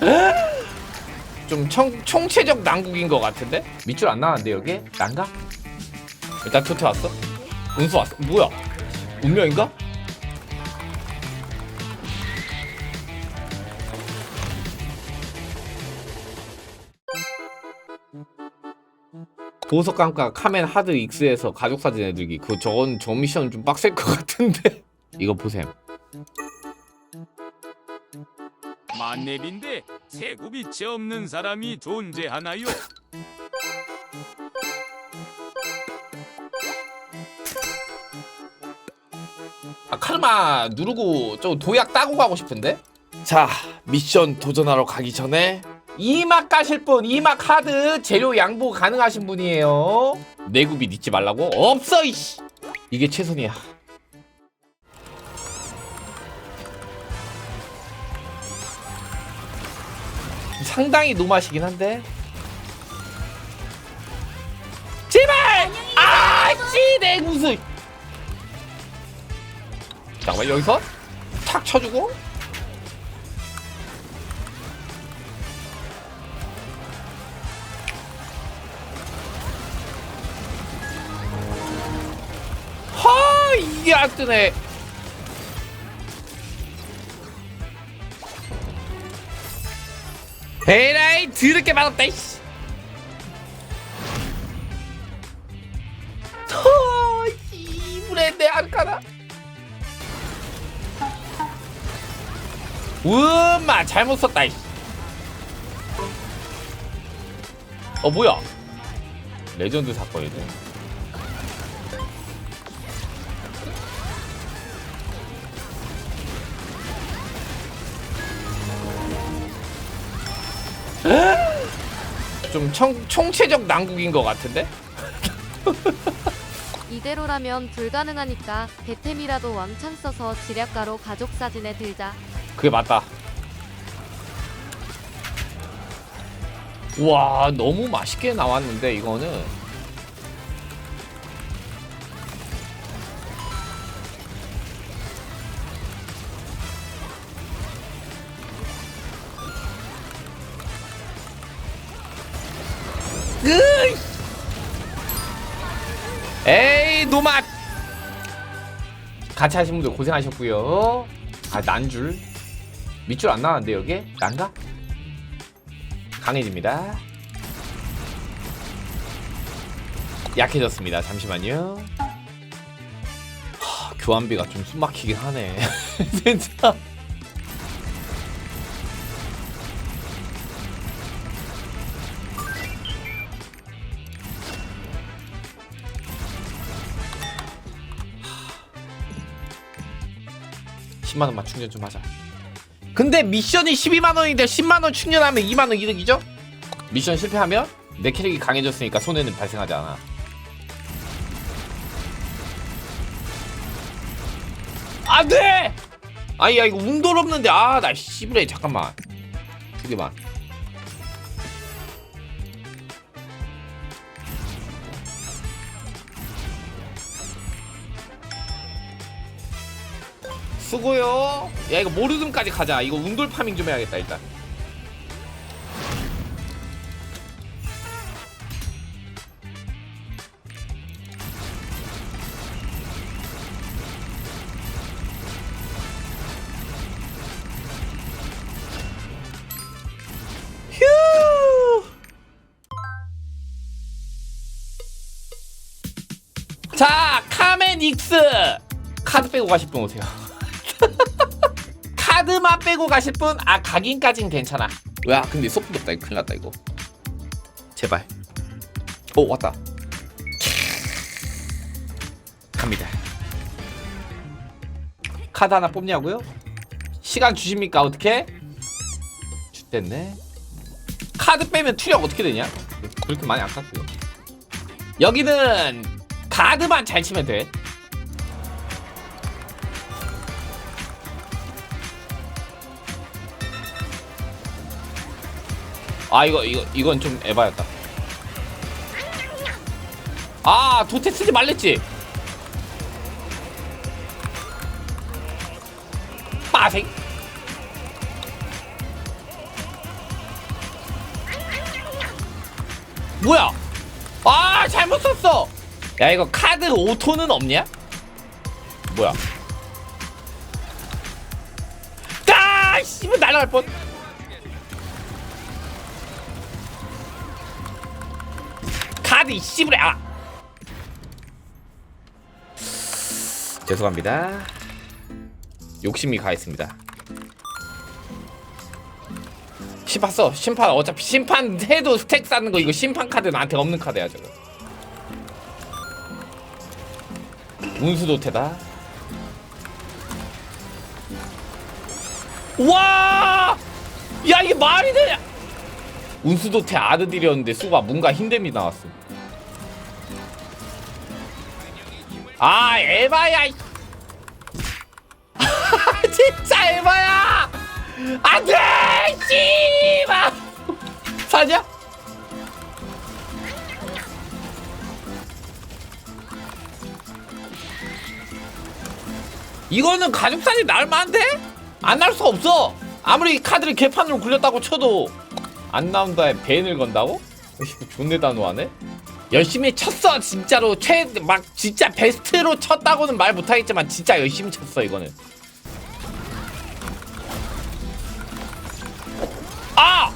좀 청, 총체적 난국인 것 같은데? 밑줄 안 나왔는데 여기? 난가? 일단 토트 왔어? 운수 왔어? 뭐야? 운명인가? 보석 감가 카멘 하드 익스에서 가족 사진 애들기 그 저건 저 미션 좀 빡셀 것 같은데 이거 보셈 만렙인데 세구빛이 없는 사람이 존재하나요? 아 카르마 누르고 저 도약 따고 가고 싶은데? 자 미션 도전하러 가기 전에 이막 가실 분 이막 카드 재료 양보 가능하신 분이에요. 내구비 잊지 말라고? 없어 이씨! 이게 최선이야 상당히 노맛이긴 한데. 제발! 아씨 내구수 잠깐만 여기서 탁 쳐주고. 안 뜨네 에라이 드럽게 맞았다 이씨. 터 이불에 내 아르카나 우마 잘못 썼다 이씨. 어 뭐야? 레전드 사건이네 좀 청, 총체적 난국인 것 같은데? 이대로라면 불가능하니까 대템이라도 왕창 써서 지략가로 가족 사진에 들자. 그게 맞다. 와 너무 맛있게 나왔는데 이거는 으이! 에이 노맛 같이 하신 분들 고생하셨고요 아 난줄 밑줄 안 나왔는데 여기 난가? 강해집니다. 약해졌습니다. 잠시만요. 하, 교환비가 좀 숨막히긴 하네. 진짜. 10만 원만 충전 좀 하자. 근데 미션이 12만 원인데 10만 원 충전하면 2만 원 이득이죠? 미션 실패하면 내 캐릭이 강해졌으니까 손해는 발생하지 않아. 안 돼! 아니 야 이거 운돌 없는데 아나 씨부레 잠깐만 두 개만 수고요. 야 이거 모르듬까지 가자. 이거 운돌 파밍 좀 해야겠다 일단. 휴! 자, 카멘 익스! 카드 빼고 가실 분 오세요. 카드만 빼고 가실 분, 아 각인까진 괜찮아. 와, 근데 소품 없다. 이거 큰일 났다 이거. 제발. 오 왔다. 갑니다. 카드 하나 뽑냐고요? 시간 주십니까 어떻게? 됐네. 카드 빼면 투력 어떻게 되냐? 그렇게 많이 안 땄어요. 여기는 카드만 잘 치면 돼. 아 이거 이거 이건 좀 에바였다. 아 도태 쓰지 말랬지. 빠생. 뭐야? 아 잘못 썼어. 야 이거 카드 오토는 없냐? 뭐야? 아 씨발 날아갈 뻔. 카드 이 씨부레 아 죄송합니다 욕심이 가했습니다 심판 써 심판 어차피 심판 해도 스택 쌓는 거 이거 심판 카드 나한테 없는 카드야 저거 운수도태다 와! 야 이게 말이 되냐? 운수도태 아드들이었는데 수가 뭔가 힘듦이 나왔어. 아 에바야. 이- 진짜 에바야. 안돼 씨발. 사냐? 이거는 가족사진 나올 만한데? 안 수가 없어. 아무리 카드를 개판으로 굴렸다고 쳐도 안 나온다에 벤을 건다고? 존내 단호하네. 열심히 쳤어 진짜로 최 막 진짜 베스트로 쳤다고는 말 못하겠지만 진짜 열심히 쳤어 이거는. 아!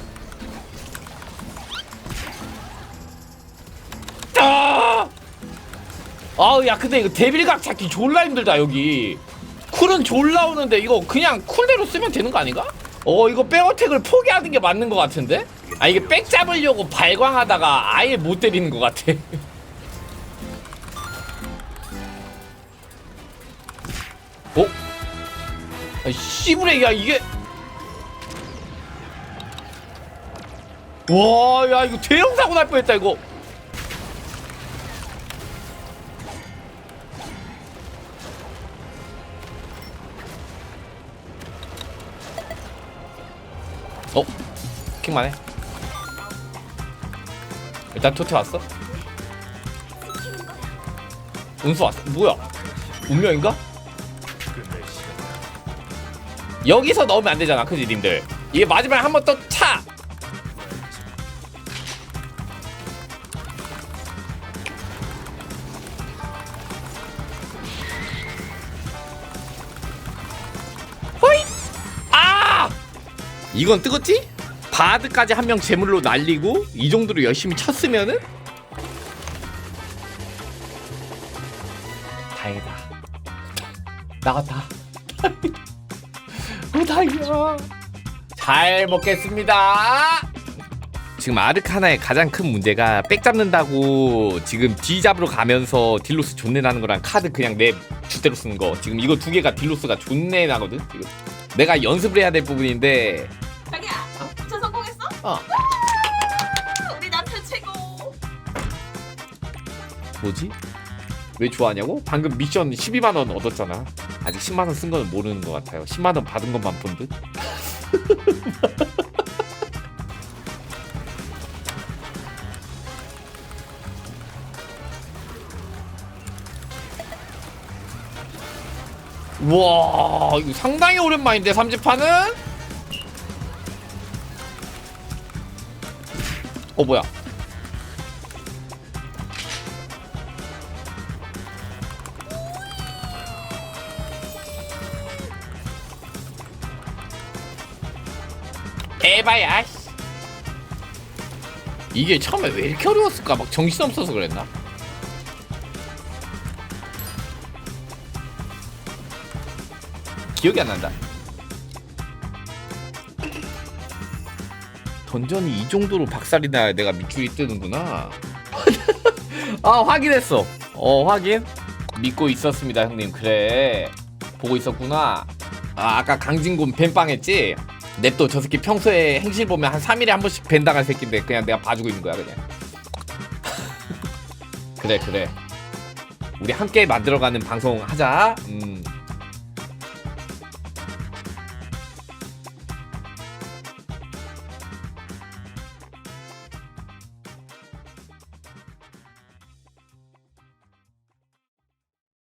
아! 아우 야 근데 이거 데빌각 찾기 졸라 힘들다 여기 쿨은 졸라 오는데 이거 그냥 쿨대로 쓰면 되는 거 아닌가? 어 이거 백어택을 포기하는 게 맞는 거 같은데? 아 이게 백 잡으려고 발광하다가 아예 못 때리는 거 같아 어? 아 씨부레 야 이게 와 야 이거 대형 사고 날 뻔했다 이거 어? 킹만 해 일단 토테 왔어 운수 왔어 뭐야 운명인가? 여기서 넣으면 안 되잖아 그지 님들 이게 마지막에 한 번 더 차! 호이! 아! 이건 뜨겁지? 바드까지 한 명 제물로 날리고 이 정도로 열심히 쳤으면은? 다행이다. 나갔다. 어 다행이야 잘 먹겠습니다. 지금 아르카나의 가장 큰 문제가 백 잡는다고 지금 D 잡으러 가면서 딜로스 존내 나는 거랑 카드 그냥 내 주대로 쓰는 거. 지금 이거 두 개가 딜로스가 존내 나거든? 이거 내가 연습을 해야 될 부분인데 어? 어 우리 남편 최고. 뭐지? 왜 좋아하냐고? 방금 미션 12만 원 얻었잖아 아직 10만 원 쓴 거는 모르는 것 같아요 10만 원 받은 것만 본 듯? 우와 이거 상당히 오랜만인데 삼지판은? 어 뭐야? 에바야 씨. 이게 처음에 왜 이렇게 어려웠을까? 막 정신없어서 그랬나? 기억이 안 난다 던전이 이 정도로 박살이 나야 내가 밑줄이 뜨는구나. 아 확인했어. 어 확인. 믿고 있었습니다 형님. 그래. 보고 있었구나. 아 아까 강진곤 뱀빵 했지? 냅둬 저 새끼 평소에 행실 보면 한 3일에 한 번씩 벤당할 새끼인데 그냥 내가 봐주고 있는 거야 그냥. 그래 그래. 우리 함께 만들어가는 방송 하자. 음